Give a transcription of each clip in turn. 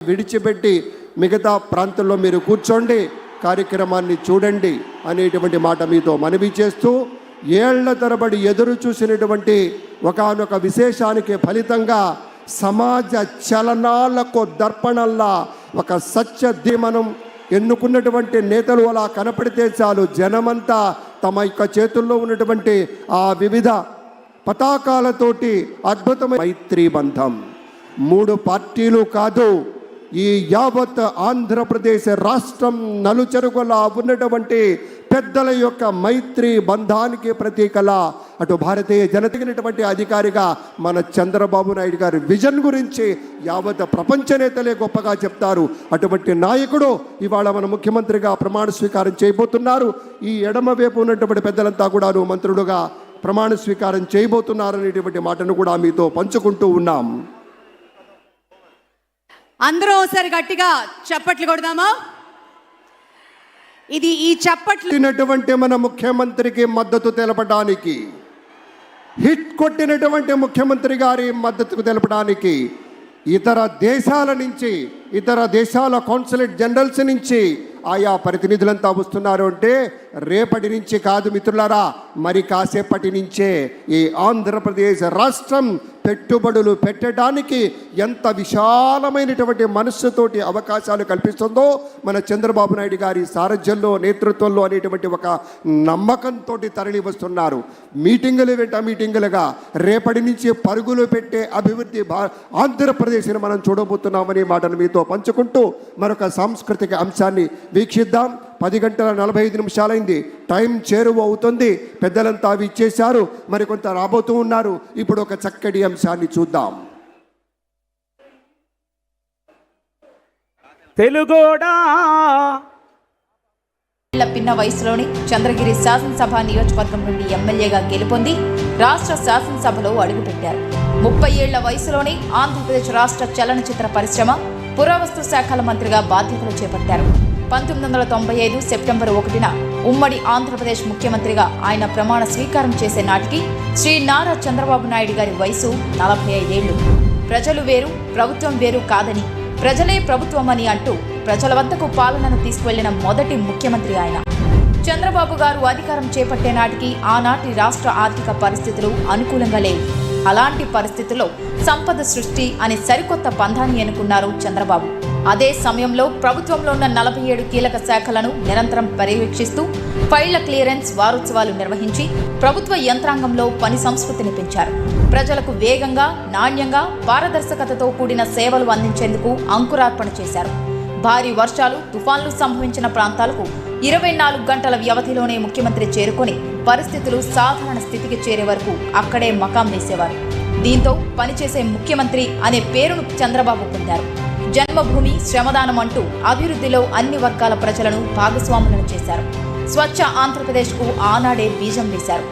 విడిచిపెట్టి మిగతా ప్రాంతంలో మీరు కూర్చోండి కార్యక్రమాన్ని చూడండి అనేటువంటి మాట మీతో మనవి చేస్తూ ఏళ్ళ తరబడి ఎదురు చూసినటువంటి ఒకానొక విశేషానికి ఫలితంగా సమాజ చలనాలకు దర్పణల్లా ఒక సత్య ధీమనం ఎన్నుకున్నటువంటి నేతలు అలా కనపడితే చాలు జనమంతా తమ యొక్క చేతుల్లో ఉన్నటువంటి ఆ వివిధ పతాకాలతోటి అద్భుతమైన మైత్రీ బంధం. మూడు పార్టీలు కాదు ఈ యావత్ ఆంధ్రప్రదేశ్ రాష్ట్రం నలుచెరుగులా ఉన్నటువంటి పెద్దల యొక్క మైత్రి బంధానికి ప్రతీకలా అటు భారతీయ జనతగినటువంటి అధికారిగా మన చంద్రబాబు నాయుడు గారి విజన్ గురించి యావత్ ప్రపంచ నేతలే గొప్పగా చెప్తారు. అటువంటి నాయకుడు ఇవాళ మన ముఖ్యమంత్రిగా ప్రమాణ స్వీకారం చేయబోతున్నారు. ఈ ఎడమ వైపు ఉన్నటువంటి పెద్దలంతా కూడాను మంత్రులుగా ప్రమాణ స్వీకారం చేయబోతున్నారనేటువంటి మాటను కూడా మీతో పంచుకుంటూ ఉన్నాం. అందరూ ఒకసారి గట్టిగా చప్పట్లు కొడదామా? ఇది ఈ చప్పట్లు మన ముఖ్యమంత్రికి మద్దతు తెలపడానికి. హిట్ కొట్టినటువంటి ముఖ్యమంత్రి గారి మద్దతు తెలపడానికి ఇతర దేశాల నుంచి ఇతర దేశాల కాన్సులేట్ జనరల్స్ నుంచి ఆయా ప్రతినిధులంతా వస్తున్నారు అంటే రేపటి నుంచి కాదు మిత్రులారా మరి కాసేపటి నుంచే ఈ ఆంధ్రప్రదేశ్ రాష్ట్రం పెట్టుబడులు పెట్టడానికి ఎంత విశాలమైనటువంటి మనస్సుతోటి అవకాశాలు కల్పిస్తుందో మన చంద్రబాబు నాయుడు గారి సారథ్యంలో నేతృత్వంలో అనేటువంటి ఒక నమ్మకంతో తరలి వస్తున్నారు మీటింగులు వెంట మీటింగులుగా రేపటి నుంచి పరుగులు పెట్టే అభివృద్ధి భా ఆంధ్రప్రదేశ్ని మనం చూడబోతున్నామనే మాటను మీతో పంచుకుంటూ మరొక సాంస్కృతిక అంశాన్ని వీక్షిద్దాం. పది గంటల నలభై ఐదు నిమిషాలైంది. టైం చేరువ అవుతుంది పెద్దలంతా అవి ఇచ్చేశారు. మరికొంత రాబోతూ ఉన్నారు. ఇప్పుడు ఒక చక్కటి అంశాన్ని చూద్దాం. తెలుగోడా? పిన్న వయసులోనే చంద్రగిరి శాసనసభ నియోజకవర్గం నుండి ఎమ్మెల్యేగా గెలుపొంది రాష్ట్ర శాసనసభలో అడుగుపెట్టారు. ముప్పై ఏళ్ళ వయసులోనే ఆంధ్రప్రదేశ్ రాష్ట్ర చలనచిత్ర పరిశ్రమ పురావస్తు శాఖల మంత్రిగా బాధ్యతలు చేపట్టారు. పంతొమ్మిది వందల తొంభై ఐదు సెప్టెంబర్ ఒకటిన ఉమ్మడి ఆంధ్రప్రదేశ్ ముఖ్యమంత్రిగా ఆయన ప్రమాణ స్వీకారం చేసే నాటికి శ్రీ నారా చంద్రబాబు నాయుడు గారి వయసు నలభై ఐదేళ్ళు ప్రజలు వేరు ప్రభుత్వం వేరు కాదని ప్రజలే ప్రభుత్వమని అంటూ ప్రజల వద్దకు పాలనను తీసుకువెళ్ళిన మొదటి ముఖ్యమంత్రి ఆయన. చంద్రబాబు గారు అధికారం చేపట్టే నాటికి ఆనాటి రాష్ట్ర ఆర్థిక పరిస్థితులు అనుకూలంగా లేవు. అలాంటి పరిస్థితుల్లో సంపద సృష్టి అనే సరికొత్త పంధాన్ని ఎన్నుకున్నారు చంద్రబాబు. అదే సమయంలో ప్రభుత్వంలో ఉన్న నలభై ఏడు కీలక శాఖలను నిరంతరం పర్యవేక్షిస్తూ ఫైళ్ళ క్లియరెన్స్ వారోత్సవాలు నిర్వహించి ప్రభుత్వ యంత్రాంగంలో పని సంస్కృతిని పెంచారు. ప్రజలకు వేగంగా నాణ్యంగా పారదర్శకతతో కూడిన సేవలు అందించేందుకు అంకురార్పణ చేశారు. భారీ వర్షాలు తుఫాన్లు సంభవించిన ప్రాంతాలకు ఇరవై నాలుగు గంటల వ్యవధిలోనే ముఖ్యమంత్రి చేరుకొని పరిస్థితులు సాధారణ స్థితికి చేరే వరకు అక్కడే మకాం వేసేవారు. దీంతో పనిచేసే ముఖ్యమంత్రి అనే పేరును చంద్రబాబు పొందారు. జన్మభూమి శ్రమదానం అంటూ అభివృద్ధిలో అన్ని వర్గాల ప్రజలను భాగస్వాములను చేశారు. స్వచ్ఛ ఆంధ్రప్రదేశ్కు ఆనాడే బీజం వేశారు.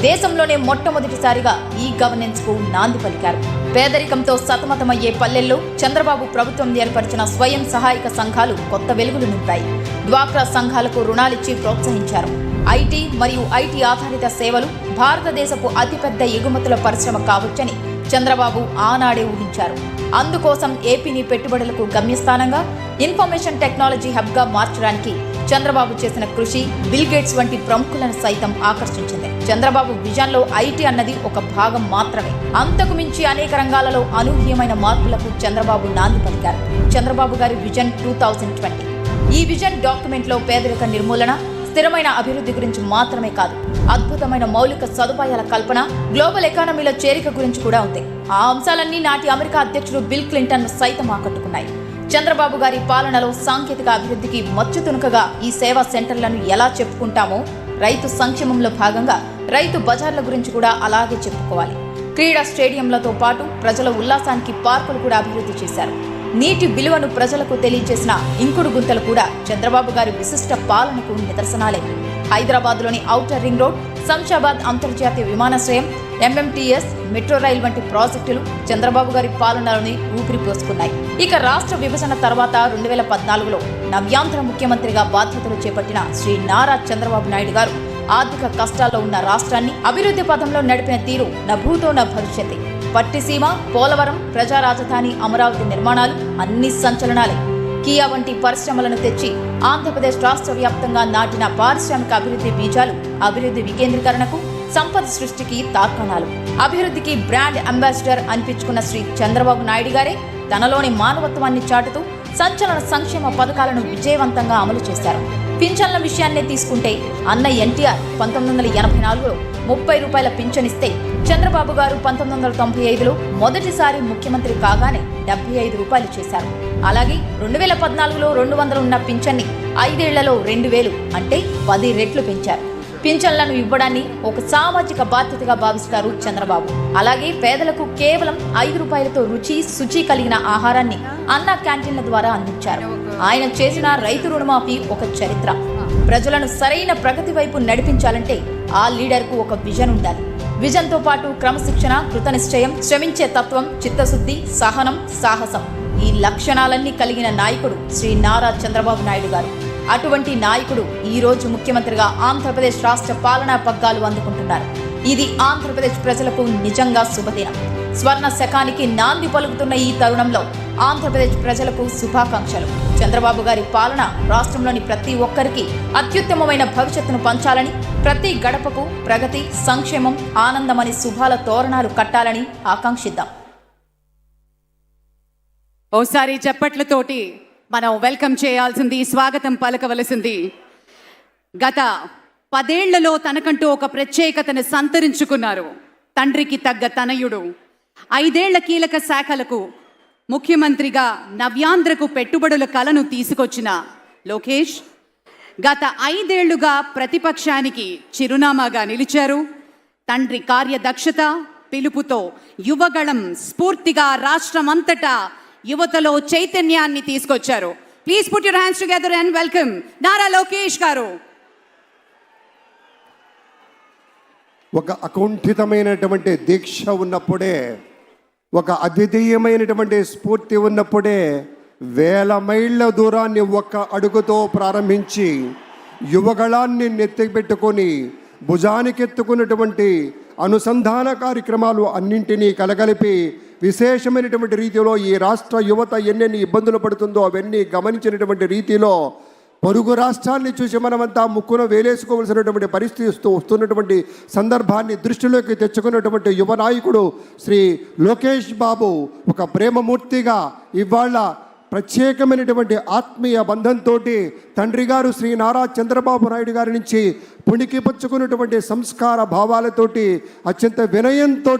దేశంలోనే మొట్టమొదటిసారిగా ఈ గవర్నెన్స్కు నాంది పలికారు. పేదరికంతో సతమతమయ్యే పల్లెల్లో చంద్రబాబు ప్రభుత్వం ఏర్పరిచిన స్వయం సహాయక సంఘాలు కొత్త వెలుగులు నింపాయి. డ్వాక్రా సంఘాలకు రుణాలిచ్చి ప్రోత్సహించారు. ఐటీ మరియు ఐటీ ఆధారిత సేవలు భారతదేశపు అతిపెద్ద ఎగుమతుల పరిశ్రమ కావచ్చని చంద్రబాబు ఆనాడే ఊహించారు. అందుకోసం ఏపీని పెట్టుబడులకు గమ్యస్థానంగా ఇన్ఫర్మేషన్ టెక్నాలజీ హబ్గా మార్చడానికి చంద్రబాబు చేసిన కృషి బిల్ గేట్స్ వంటి ప్రముఖులను సైతం ఆకర్షించింది. చంద్రబాబు విజన్లో ఐటీ అన్నది ఒక భాగం మాత్రమే. అంతకు మించి అనేక రంగాలలో అనూహ్యమైన మార్పులకు చంద్రబాబు నాంది పలికారు. చంద్రబాబు గారి విజన్ టూ థౌజండ్ ట్వంటీ. ఈ విజన్ డాక్యుమెంట్లో పేదరిక నిర్మూలన స్థిరమైన అభివృద్ధి గురించి మాత్రమే కాదు అద్భుతమైన మౌలిక సదుపాయాల కల్పన గ్లోబల్ ఎకానమీలో చేరిక గురించి కూడా ఉంది. ఆ అంశాలన్నీ నాటి అమెరికా అధ్యక్షుడు బిల్ క్లింటన్ సైతం ఆకట్టుకున్నాయి. చంద్రబాబు గారి పాలనలో సాంకేతిక అభివృద్ధికి మచ్చు తునుకగా ఈ సేవా సెంటర్లను ఎలా చెప్పుకుంటామో రైతు సంక్షేమంలో భాగంగా రైతు బజార్ల గురించి కూడా అలాగే చెప్పుకోవాలి. క్రీడా స్టేడియంలతో పాటు ప్రజల ఉల్లాసానికి పార్కులు కూడా అభివృద్ధి చేశారు. నీటి విలువను ప్రజలకు తెలియజేసిన ఇంకుడు గుంతలు కూడా చంద్రబాబు గారి విశిష్ట పాలనకు నిదర్శనాలే హైదరాబాద్లోని ఔటర్ రింగ్ రోడ్ శంషాబాద్ అంతర్జాతీయ విమానాశ్రయం ఎంఎంటీఎస్ మెట్రో రైల్ వంటి ప్రాజెక్టులు చంద్రబాబు గారి పాలనలోని ఊపిరి పోసుకున్నాయి. ఇక రాష్ట్ర విభజన తర్వాత రెండు వేల పద్నాలుగులో నవ్యాంధ్ర ముఖ్యమంత్రిగా బాధ్యతలు చేపట్టిన శ్రీ నారా చంద్రబాబు నాయుడు గారు ఆర్థిక కష్టాల్లో ఉన్న రాష్ట్రాన్ని అభివృద్ధి పథంలో నడిపిన తీరు నభూతో భూతో నా పట్టిసీమ పోలవరం ప్రజా రాజధాని అమరావతి నిర్మాణాలు అన్ని సంచలనాలే. కియా వంటి పరిశ్రమలను తెచ్చి ఆంధ్రప్రదేశ్ రాష్ట్ర వ్యాప్తంగా నాటిన పారిశ్రామిక అభివృద్ధి బీజాలు అభివృద్ధి వికేంద్రీకరణకు సంపద సృష్టికి తార్కాణాలు. అభివృద్ధికి బ్రాండ్ అంబాసిడర్ అనిపించుకున్న శ్రీ చంద్రబాబు నాయుడు గారే తనలోని మానవత్వాన్ని చాటుతూ సంచలన సంక్షేమ పథకాలను విజయవంతంగా అమలు చేశారు. పింఛన్ల విషయాన్నే తీసుకుంటే అన్న ఎన్టీఆర్ పంతొమ్మిది వందల ఎనభై నాలుగులో ముప్పై రూపాయల పింఛన్ ఇస్తే చంద్రబాబు గారు పంతొమ్మిది వందల తొంభై ఐదులో మొదటిసారి ముఖ్యమంత్రి కాగానే డెబ్బై ఐదు రూపాయలు చేశారు. అలాగే రెండు వేల పద్నాలుగులో రెండు వందలు ఉన్న పింఛన్ని ఐదేళ్ళలో రెండు వేలు అంటే పది రెట్లు పెంచారు. పింఛన్లను ఇవ్వడాన్ని ఒక సామాజిక బాధ్యతగా భావిస్తారు చంద్రబాబు. అలాగే పేదలకు కేవలం ఐదు రూపాయలతో రుచి శుచి కలిగిన ఆహారాన్ని అన్న క్యాంటీన్ల ద్వారా అందించారు. ఆయన చేసిన రైతు రుణమాఫీ ఒక చరిత్ర. ప్రజలను సరైన ప్రగతి వైపు నడిపించాలంటే ఆ లీడర్కు ఒక విజన్ ఉండాలి. విజన్తో పాటు క్రమశిక్షణ కృతనిశ్చయం శ్రమించే తత్వం చిత్తశుద్ధి సహనం సాహసం. ఈ లక్షణాలన్నీ కలిగిన నాయకుడు శ్రీ నారా చంద్రబాబు నాయుడు గారు. అటువంటి నాయకుడు ఈ రోజు ముఖ్యమంత్రిగా ఆంధ్రప్రదేశ్ రాష్ట్ర పాలనా పగ్గాలు అందుకుంటున్నారు. ఇది ఆంధ్రప్రదేశ్ ప్రజలకు నిజంగా శుభదినం. స్వర్ణ శకానికి నాంది పలుకుతున్న ఈ తరుణంలో ఆంధ్రప్రదేశ్ ప్రజలకు శుభాకాంక్షలు. చంద్రబాబు గారి పాలన రాష్ట్రంలోని ప్రతి ఒక్కరికి అత్యుత్తమమైన భవిష్యత్తును పంచాలని ప్రతి గడపకు ప్రగతి సంక్షేమం ఆనందమని శుభాల తోరణాలు కట్టాలని ఆకాంక్షిద్దాం. ఓసారి చప్పట్లతోటి మనం వెల్కమ్ చేయాల్సింది స్వాగతం పలకవలసింది. గత పదేళ్ళలో తనకంటూ ఒక ప్రత్యేకతను సంతరించుకున్నారు. తండ్రికి తగ్గ తనయుడు. ఐదేళ్ళ కీలక శాఖలకు ముఖ్యమంత్రిగా నవ్యాంధ్రకు పెట్టుబడుల కలను తీసుకొచ్చిన లోకేష్ గత ఐదేళ్ళుగా ప్రతిపక్షానికి చిరునామాగా నిలిచారు. తండ్రి కార్యదక్షత పిలుపుతో యువగళం స్ఫూర్తిగా రాష్ట్రమంతటా యువతలో చైతన్యాన్ని తీసుకొచ్చారు. Please put your hands together and welcome Nara Lokesh గారు. ఒక అకుంఠితమైనటువంటి దీక్ష ఉన్నప్పుడే ఒక అద్వితీయమైనటువంటి స్ఫూర్తి ఉన్నప్పుడే వేల మైళ్ళ దూరాన్ని ఒక్క అడుగుతో ప్రారంభించి యువగళాన్ని నెత్తిపెట్టుకొని భుజానికెత్తుకున్నటువంటి అనుసంధాన కార్యక్రమాలు అన్నింటినీ కలగలిపి విశేషమైనటువంటి రీతిలో ఈ రాష్ట్ర యువత ఎన్నెన్ని ఇబ్బందులు పడుతుందో అవన్నీ గమనించినటువంటి రీతిలో పొరుగు రాష్ట్రాన్ని చూసి మనమంతా ముక్కున వేలేసుకోవలసినటువంటి పరిస్థితి వస్తూ వస్తున్నటువంటి సందర్భాన్ని దృష్టిలోకి తెచ్చుకున్నటువంటి యువ నాయకుడు శ్రీ లోకేష్ బాబు ఒక ప్రేమమూర్తిగా ఇవాళ ప్రత్యేకమైనటువంటి ఆత్మీయ బంధంతో తండ్రి గారు శ్రీ నారా చంద్రబాబు నాయుడు గారి నుంచి పుణికి పుచ్చుకున్నటువంటి సంస్కార భావాలతోటి అత్యంత వినయంతో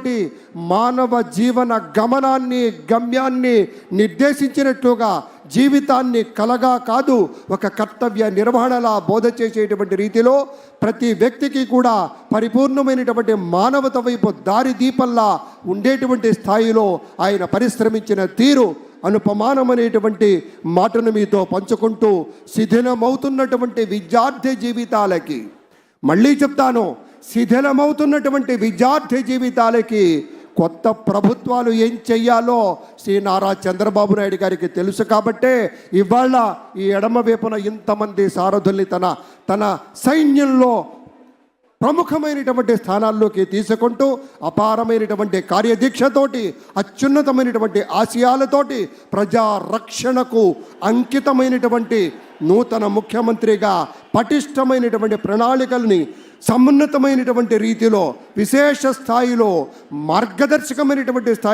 మానవ జీవన గమనాన్ని గమ్యాన్ని నిర్దేశించినట్లుగా జీవితాన్ని కలగా కాదు ఒక కర్తవ్య నిర్వహణలా బోధ చేసేటువంటి రీతిలో ప్రతి వ్యక్తికి కూడా పరిపూర్ణమైనటువంటి మానవత వైపు దారి దీపంలా ఉండేటువంటి స్థాయిలో ఆయన పరిశ్రమించిన తీరు అనుపమానమనేటువంటి మాటను మీతో పంచుకుంటూ శిథిలమవుతున్నటువంటి విద్యార్థి జీవితాలకి. మళ్ళీ చెప్తాను శిథిలమవుతున్నటువంటి విద్యార్థి జీవితాలకి కొత్త ప్రభుత్వాలు ఏం చెయ్యాలో శ్రీ నారా చంద్రబాబు నాయుడు గారికి తెలుసు కాబట్టే ఇవాళ ఈ ఎడమ వైపున ఇంతమంది సారథుల్ని తన తన సైన్యంలో ప్రముఖమైనటువంటి స్థానాల్లోకి తీసుకుంటూ అపారమైనటువంటి కార్యదీక్షతోటి అత్యున్నతమైనటువంటి ఆశయాలతోటి ప్రజారక్షణకు అంకితమైనటువంటి నూతన ముఖ్యమంత్రిగా పటిష్టమైనటువంటి ప్రణాళికల్ని సమున్నతమైనటువంటి రీతిలో విశేష స్థాయిలో మార్గదర్శకమైనటువంటి స్థాయిలో